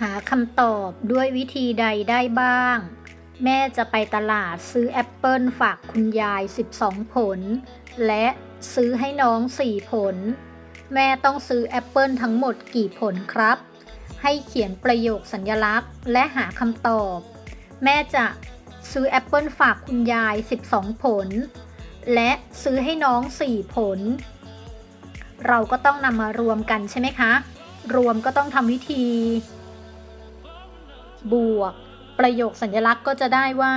หาคำตอบด้วยวิธีใดได้บ้าง แม่จะไปตลาดซื้อแอปเปิลฝากคุณยาย 12 ผล และซื้อให้น้อง 4 ผล แม่ต้องซื้อแอปเปิลทั้งหมดกี่ผลครับ ให้เขียนประโยคสัญลักษณ์ และหาคำตอบ แม่จะซื้อแอปเปิลฝากคุณยาย 12 ผล และซื้อให้น้อง 4 ผล เราก็ต้องนำมารวมกันใช่ไหมคะ รวมก็ต้องทำวิธี บวก ประโยคสัญลักษณ์ก็จะได้ว่า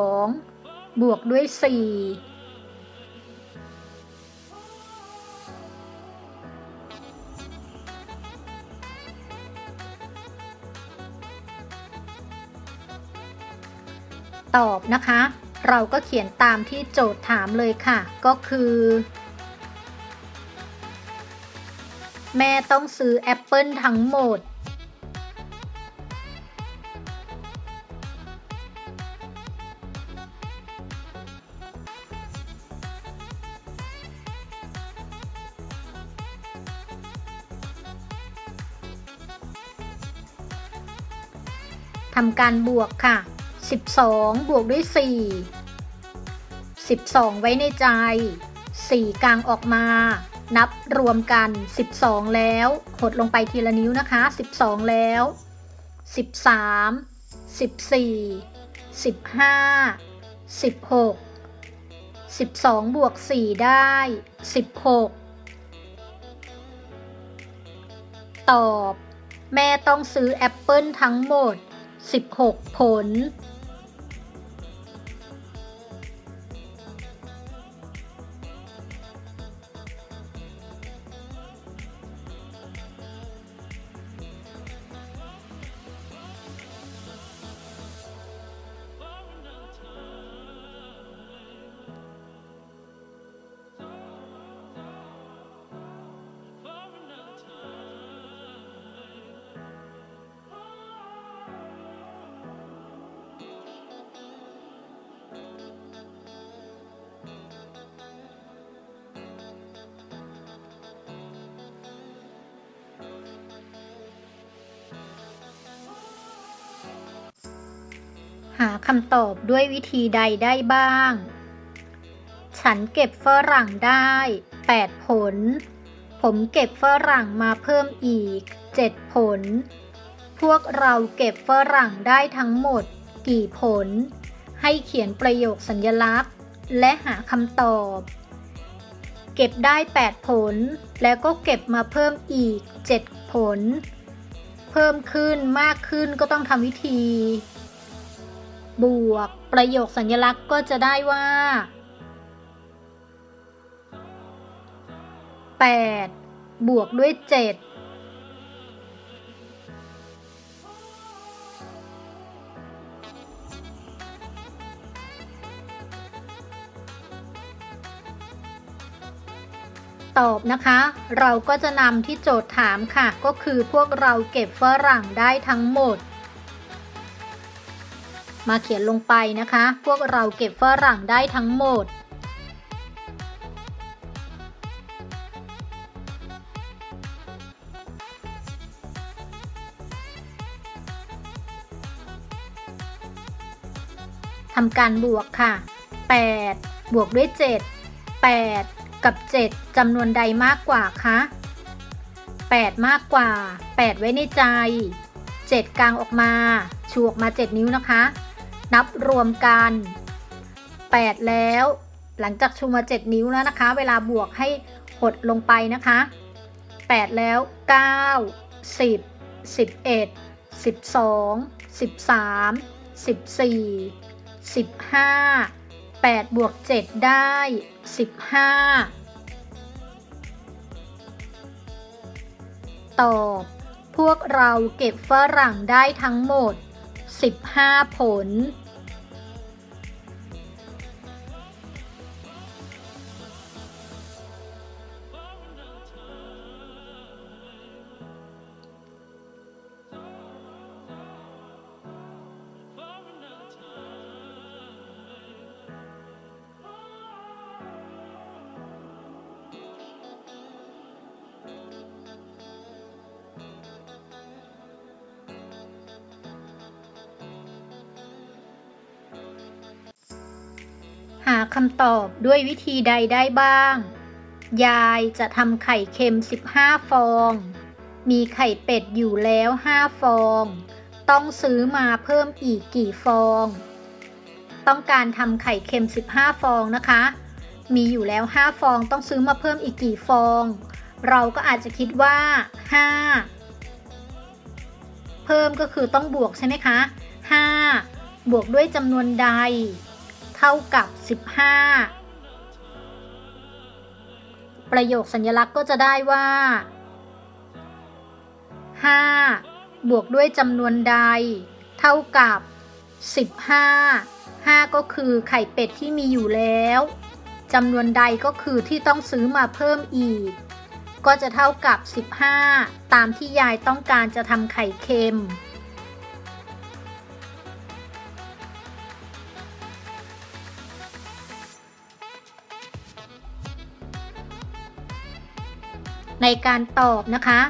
12 บวกด้วย 4ตอบนะคะ เราก็เขียนตามที่โจทย์ถามเลยค่ะ ก็คือ แม่ต้องซื้อแอปเปิลทั้งหมด ทำการบวกค่ะ 12 บวกด้วย 4 12 ไว้ในใจ 4 กลางออกมา นับรวมกัน 12 แล้วหดลงไปทีละนิ้วนะคะ 12 แล้ว 13 14 15 16 12 บวก 4 ได้ 16 ตอบ แม่ต้องซื้อแอปเปิลทั้งหมด 16 ผล หาคำตอบด้วยวิธีใดได้บ้าง ฉันเก็บฝรั่งได้ 8 ผล ผมเก็บฝรั่งมาเพิ่มอีก 7 ผล พวกเราเก็บฝรั่งได้ทั้งหมด กี่ผล ให้เขียนประโยคสัญลักษณ์ และหาคำตอบ เก็บได้ 8 ผล แล้วก็เก็บมาเพิ่มอีก 7 ผล เพิ่มขึ้นมากขึ้นก็ต้องทำวิธี บวก ประโยคสัญลักษณ์ก็จะได้ว่า 8 บวกด้วย 7ตอบนะคะ เราก็จะนำที่โจทย์ถามค่ะ ก็คือพวกเราเก็บฝรั่งได้ทั้งหมด มาเขียนลงไปนะคะ พวกเราเก็บฝรั่งได้ทั้งหมด ทำการบวกค่ะ 8 บวกด้วย 7 8 กับ 7จำนวนใดมากกว่าคะ8 มากกว่า 8 ไว้ในใจ 7 กลางออกมา ชูออกมา 7 นิ้วนะคะ นับรวมกัน 8 แล้ว หลังจากชูมา 7 นิ้วแล้วนะคะ เวลาบวกให้หดลงไปนะคะ 8 แล้ว 9 10 11 12 13 14 15 8บวก7ได้ 15 ตอบ พวกเราเก็บฝรั่งได้ทั้งหมด 15 ผล คำตอบด้วยวิธีใดได้บ้าง ยายจะทำไข่เค็ม 15 ฟอง มีไข่เป็ดอยู่แล้ว 5 ฟอง ต้องซื้อมาเพิ่มอีกกี่ฟอง ต้องการทำไข่เค็ม 15 ฟองนะคะ มีอยู่แล้ว 5 ฟอง ต้องซื้อมาเพิ่มอีกกี่ฟอง เราก็อาจจะคิดว่า 5 เพิ่มก็คือต้องบวกใช่ไหมคะ 5 บวกด้วยจำนวนใด เท่ากับ 15 ประโยคสัญลักษณ์ก็จะได้ว่า 5 บวกด้วยจำนวนใด เท่ากับ 15 5 ก็คือไข่เป็ดที่มีอยู่แล้วจำนวนใดก็คือที่ต้องซื้อมาเพิ่มอีก ก็จะเท่ากับ 15 ตามที่ยายต้องการจะทำไข่เค็ม ในการตอบนะคะ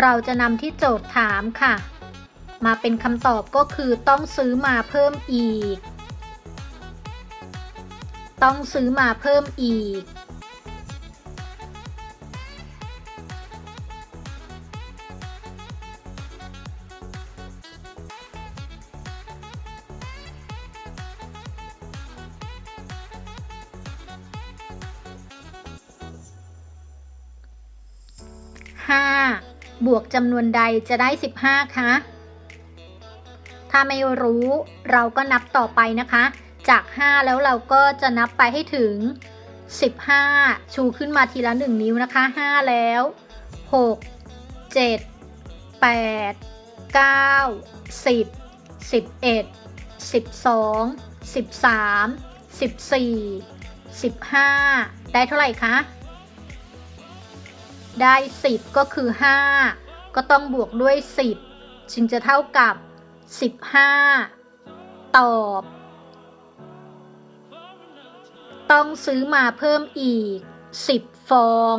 เราจะนำที่โจทย์ถามค่ะ มาเป็นคำตอบก็คือต้องซื้อมาเพิ่มอีก ต้องซื้อมาเพิ่มอีก 5 บวกจำนวนใดจะได้ 15คะถ้าไม่รู้เราก็นับต่อไปนะคะ จาก 5 แล้วเราก็จะนับไปให้ถึง 15 ชูขึ้นมาทีละ 1 นิ้วนะคะ 5 แล้ว 6 7 8 9 10 11 12 13 14 15 ได้เท่าไหร่คะ ได้ 10 ก็คือ 5 ก็ต้องบวกด้วย 10 จึงจะเท่ากับ 15 ตอบ ต้องซื้อมาเพิ่มอีก 10 ฟอง